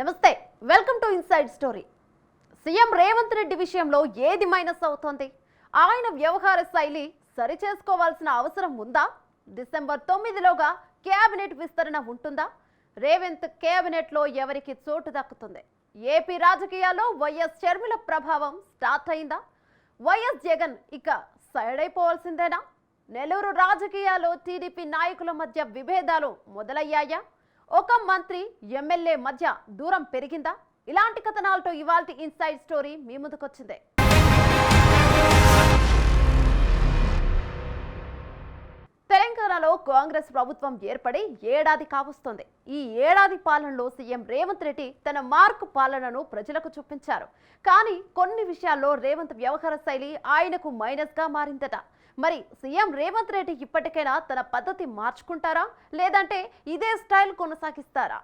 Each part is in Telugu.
నమస్తే welcome to Inside Story. CM Revanth Reddy విషయంలో ఏది మైనస్ అవుతోంది? ఆయన వ్యవహార శైలి సరిచేసుకోవాల్సిన అవసరం ఉందా? డిసెంబర్ తొమ్మిదిలోగా కేబినెట్ విస్తరణ ఉంటుందా? రేవంత్ కేబినెట్లో ఎవరికి చోటు దక్కుతుంది? ఏపీ రాజకీయాల్లో వైఎస్ షర్మిల ప్రభావం స్టార్ట్ అయిందా? వైఎస్ జగన్ ఇక సైడ్ అయిపోవాల్సిందేనా? నెల్లూరు రాజకీయాల్లో టీడీపీ నాయకుల మధ్య విభేదాలు మొదలయ్యాయా? ఒక మంత్రి ఎమ్మెల్యే మధ్య దూరం పెరిగిందా? ఇలాంటి కథనాలతో ఇవాల్టి ఇన్సైడ్ స్టోరీ మీ ముందుకొచ్చింది. తెలంగాణలో కాంగ్రెస్ ప్రభుత్వం ఏర్పడి ఏడాది కావస్తోంది. ఈ ఏడాది పాలనలో సీఎం రేవంత్ రెడ్డి తన మార్కు పాలనను ప్రజలకు చూపించారు. కానీ కొన్ని విషయాల్లో రేవంత్ వ్యవహార శైలి ఆయనకు మైనస్గా మారిందట. మరి సీఎం రేవంత్ రెడ్డి ఇప్పటికైనా తన పద్ధతి మార్చుకుంటారా? లేదంటే ఇదే స్టైల్ కొనసాగిస్తారా?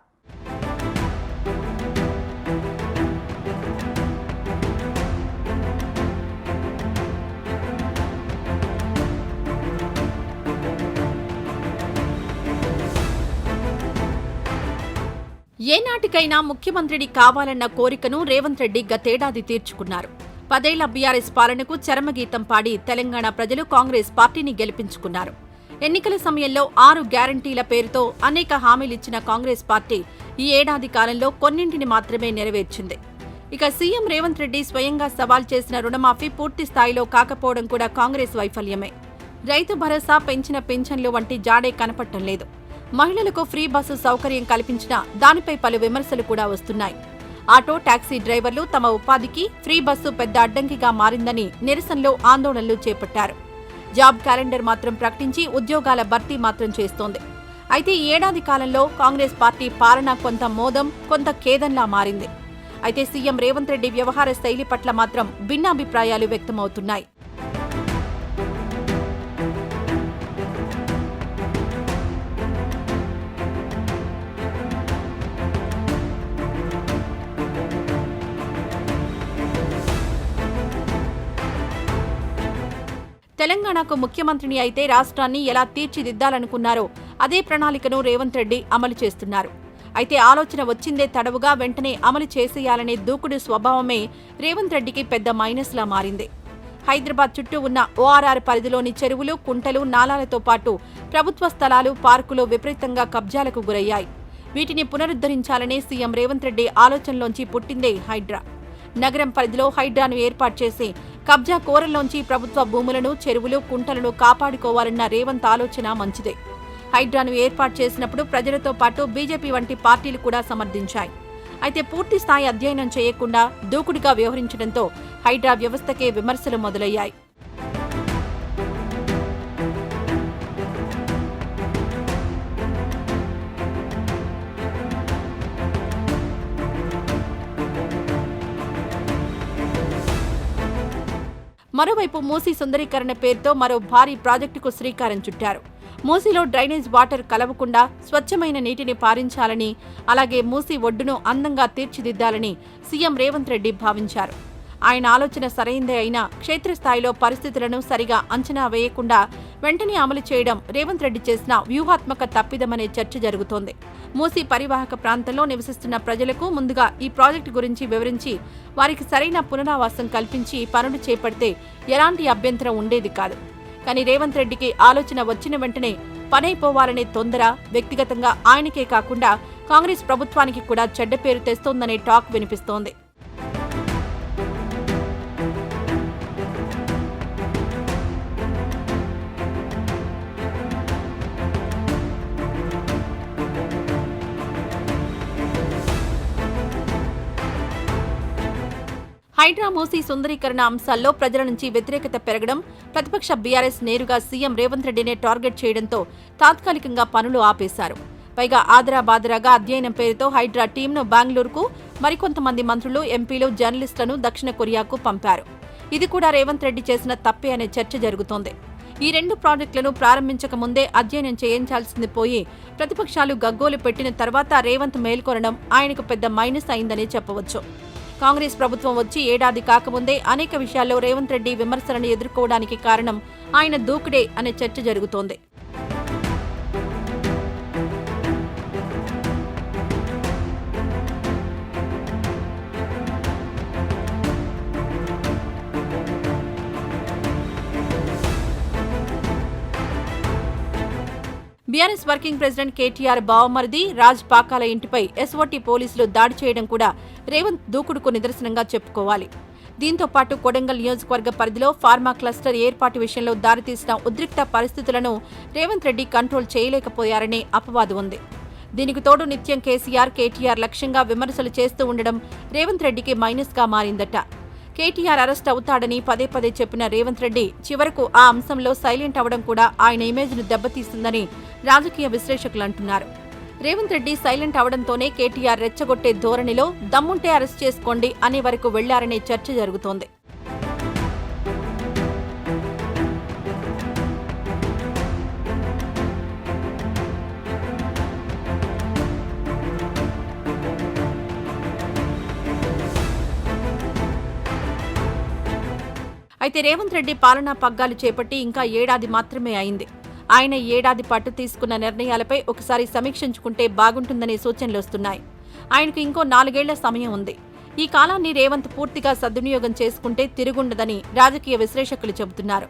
ఏనాటికైనా ముఖ్యమంత్రిని కావాలన్న కోరికను రేవంత్ రెడ్డి గతేడాది తీర్చుకున్నారు. పదేళ్ళ బీఆర్ఎస్ పాలనకు చరమగీతం పాడి తెలంగాణ ప్రజలు కాంగ్రెస్ పార్టీని గెలిపించుకున్నారు. ఎన్నికల సమయంలో ఆరు గ్యారంటీల పేరుతో అనేక హామీలిచ్చిన కాంగ్రెస్ పార్టీ ఈ ఏడాది కాలంలో కొన్నింటిని మాత్రమే నెరవేర్చింది. ఇక సీఎం రేవంత్ రెడ్డి స్వయంగా సవాల్ చేసిన రుణమాఫీ పూర్తి స్థాయిలో కాకపోవడం కూడా కాంగ్రెస్ వైఫల్యమే. రైతు భరోసా పెంచిన పింఛన్లు వంటి జాడే కనపడటం లేదు. మహిళలకు ఫ్రీ బస్సు సౌకర్యం కల్పించినా దానిపై పలు విమర్శలు కూడా వస్తున్నాయి. ఆటో టాక్సీ డ్రైవర్లు తమ ఉపాధికి ఫ్రీ బస్సు పెద్ద అడ్డంకిగా మారిందని నిరసనలో ఆందోళనలు చేపట్టారు. జాబ్ క్యాలెండర్ మాత్రం ప్రకటించి ఉద్యోగాల భర్తీ మాత్రం చేస్తోంది. అయితే ఈ ఏడాది కాలంలో కాంగ్రెస్ పార్టీ పాలన కొంత మోదం కొంత ఖేదంలా మారింది. అయితే సీఎం రేవంత్ రెడ్డి వ్యవహార శైలి పట్ల మాత్రం భిన్నాభిప్రాయాలు వ్యక్తమవుతున్నాయి. తెలంగాణకు ముఖ్యమంత్రిని అయితే రాష్ట్రాన్ని ఎలా తీర్చిదిద్దాలనుకున్నారో అదే ప్రణాళికను రేవంత్ రెడ్డి అమలు చేస్తున్నారు. అయితే ఆలోచన వచ్చిందే తడవుగా వెంటనే అమలు చేసేయాలనే దూకుడు స్వభావమే రేవంత్ రెడ్డికి పెద్ద మైనస్లా మారింది. హైదరాబాద్ చుట్టూ ఉన్న ఓఆర్ఆర్ పరిధిలోని చెరువులు కుంటలు నాలాలతో పాటు ప్రభుత్వ స్థలాలు పార్కులు విపరీతంగా కబ్జాలకు గురయ్యాయి. వీటిని పునరుద్ధరించాలనే సీఎం రేవంత్ రెడ్డి ఆలోచనలోంచి పుట్టిందే హైడ్రా. నగరం పరిధిలో హైడ్రాను ఏర్పాటు చేసి కబ్జా కోరల్లోంచి ప్రభుత్వ భూములను చెరువులు కుంటలను కాపాడుకోవాలన్న రేవంత్ ఆలోచన మంచిదే. హైడ్రాను ఏర్పాటు చేసినప్పుడు ప్రజలతో పాటు బీజేపీ వంటి పార్టీలు కూడా సమర్థించాయి. అయితే పూర్తి స్థాయి అధ్యయనం చేయకుండా దూకుడుగా వ్యవహరించడంతో హైడ్రా వ్యవస్థకే విమర్శలు మొదలయ్యాయి. మరోవైపు మూసీ సుందరీకరణ పేరుతో మరో భారీ ప్రాజెక్టుకు శ్రీకారం చుట్టారు. మూసీలో డ్రైనేజ్ వాటర్ కలవకుండా స్వచ్ఛమైన నీటిని పారించాలని అలాగే మూసీ ఒడ్డును అందంగా తీర్చిదిద్దాలని సీఎం రేవంత్ రెడ్డి భావించారు. ఆయన ఆలోచన సరైందే అయినా క్షేత్రస్థాయిలో పరిస్థితులను సరిగా అంచనా వేయకుండా వెంటనే అమలు చేయడం రేవంత్ రెడ్డి చేసిన వ్యూహాత్మక తప్పిదమనే చర్చ జరుగుతోంది. మూసీ పరివాహక ప్రాంతంలో నివసిస్తున్న ప్రజలకు ముందుగా ఈ ప్రాజెక్టు గురించి వివరించి వారికి సరైన పునరావాసం కల్పించి పనులు చేపడితే ఎలాంటి అభ్యంతరం ఉండేది కాదు. కానీ రేవంత్ రెడ్డికి ఆలోచన వచ్చిన వెంటనే పనైపోవాలనే తొందర వ్యక్తిగతంగా ఆయనకే కాకుండా కాంగ్రెస్ ప్రభుత్వానికి కూడా చెడ్డ పేరు తెస్తోందనే టాక్ వినిపిస్తోంది. హైడ్రా మూసీ సుందరీకరణ అంశాల్లో ప్రజల నుంచి వ్యతిరేకత పెరగడం ప్రతిపక్ష బీఆర్ఎస్ నేరుగా సీఎం రేవంత్ రెడ్డినే టార్గెట్ చేయడంతో తాత్కాలికంగా పనులు ఆపేశారు. పైగా ఆదరాబాదరాగా అధ్యయనం పేరుతో హైడ్రా టీంను బెంగళూరుకు మరికొంతమంది మంత్రులు ఎంపీలు జర్నలిస్టులను దక్షిణ కొరియాకు పంపారు. ఇది కూడా రేవంత్ రెడ్డి చేసిన తప్పే అనే చర్చ జరుగుతోంది. ఈ రెండు ప్రాజెక్టులను ప్రారంభించక ముందే అధ్యయనం చేయించాల్సింది పోయి ప్రతిపక్షాలు గగ్గోలు పెట్టిన తర్వాత రేవంత్ మేల్కొనడం ఆయనకు పెద్ద మైనస్ అయిందనే చెప్పవచ్చు. కాంగ్రెస్ ప్రభుత్వం వచ్చి ఏడాది కాకముందే అనేక విషయాల్లో రేవంత్ రెడ్డి విమర్శలను ఎదుర్కోవడానికి కారణం ఆయన దూకుడే అనే చర్చ జరుగుతోంది. బీఆర్ఎస్ వర్కింగ్ ప్రెసిడెంట్ కేటీఆర్ బావమరిది రాజ్ పాకాల ఇంటిపై ఎస్ఓటీ పోలీసులు దాడి చేయడం కూడా రేవంత్ దూకుడుకు నిదర్శనంగా చెప్పుకోవాలి. దీంతో పాటు కొడంగల్ నియోజకవర్గ పరిధిలో ఫార్మా క్లస్టర్ ఏర్పాటు విషయంలో దారితీసిన ఉద్రిక్త పరిస్థితులను రేవంత్ రెడ్డి కంట్రోల్ చేయలేకపోయారనే అపవాదు ఉంది. దీనికి తోడు నిత్యం కేసీఆర్ కేటీఆర్ లక్ష్యంగా విమర్శలు చేస్తూ ఉండడం రేవంత్ రెడ్డికి మైనస్గా మారిందట. కేటీఆర్ అరెస్ట్ అవుతాడని పదే పదే చెప్పిన రేవంత్ రెడ్డి చివరకు ఆ అంశంలో సైలెంట్ అవడం కూడా ఆయన ఇమేజ్ను దెబ్బతీస్తుందని రాజకీయ విశ్లేషకులు అంటున్నారు. రేవంత్ రెడ్డి సైలెంట్ అవడంతోనే కేటీఆర్ రెచ్చగొట్టే ధోరణిలో దమ్ముంటే అరెస్ట్ చేసుకోండి అనే వరకు వెళ్ళారనే చర్చ జరుగుతోంది. అయితే రేవంత్ రెడ్డి పాలనా పగ్గాలు చేపట్టి ఇంకా ఏడాది మాత్రమే అయింది. ఆయన ఏడాది పాటు తీసుకున్న నిర్ణయాలపై ఒకసారి సమీక్షించుకుంటే బాగుంటుందనే సూచనలు వస్తున్నాయి. ఆయనకు ఇంకో నాలుగేళ్ళ సమయం ఉంది. ఈ కాలాన్ని రేవంత్ పూర్తిగా సద్వినియోగం చేసుకుంటే తిరుగుండదని రాజకీయ విశ్లేషకులు చెబుతున్నారు.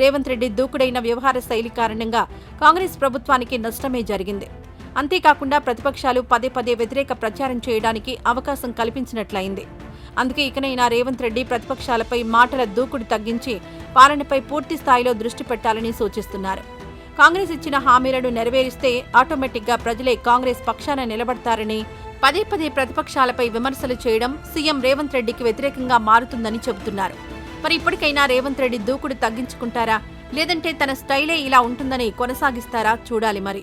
రేవంత్ రెడ్డి దూకుడైన వ్యవహార శైలి కారణంగా కాంగ్రెస్ ప్రభుత్వానికి నష్టమే జరిగింది. అంతేకాకుండా ప్రతిపక్షాలు పదే పదే వ్యతిరేక ప్రచారం చేయడానికి అవకాశం కల్పించినట్లయింది. అందుకే ఇకనైనా రేవంత్ రెడ్డి ప్రతిపక్షాలపై మాటల దూకుడు తగ్గించి పాలనపై పూర్తి స్థాయిలో దృష్టి పెట్టాలని సూచిస్తున్నారు. కాంగ్రెస్ ఇచ్చిన హామీలను నెరవేరిస్తే ఆటోమేటిక్గా ప్రజలే కాంగ్రెస్ పక్షాన నిలబడతారని పదే పదే ప్రతిపక్షాలపై విమర్శలు చేయడం సీఎం రేవంత్ రెడ్డికి వ్యతిరేకంగా మారుతుందని చెబుతున్నారు. మరి ఇప్పటికైనా రేవంత్ రెడ్డి దూకుడు తగ్గించుకుంటారా? లేదంటే తన స్టైలే ఇలా ఉంటుందని కొనసాగిస్తారా? చూడాలి మరి.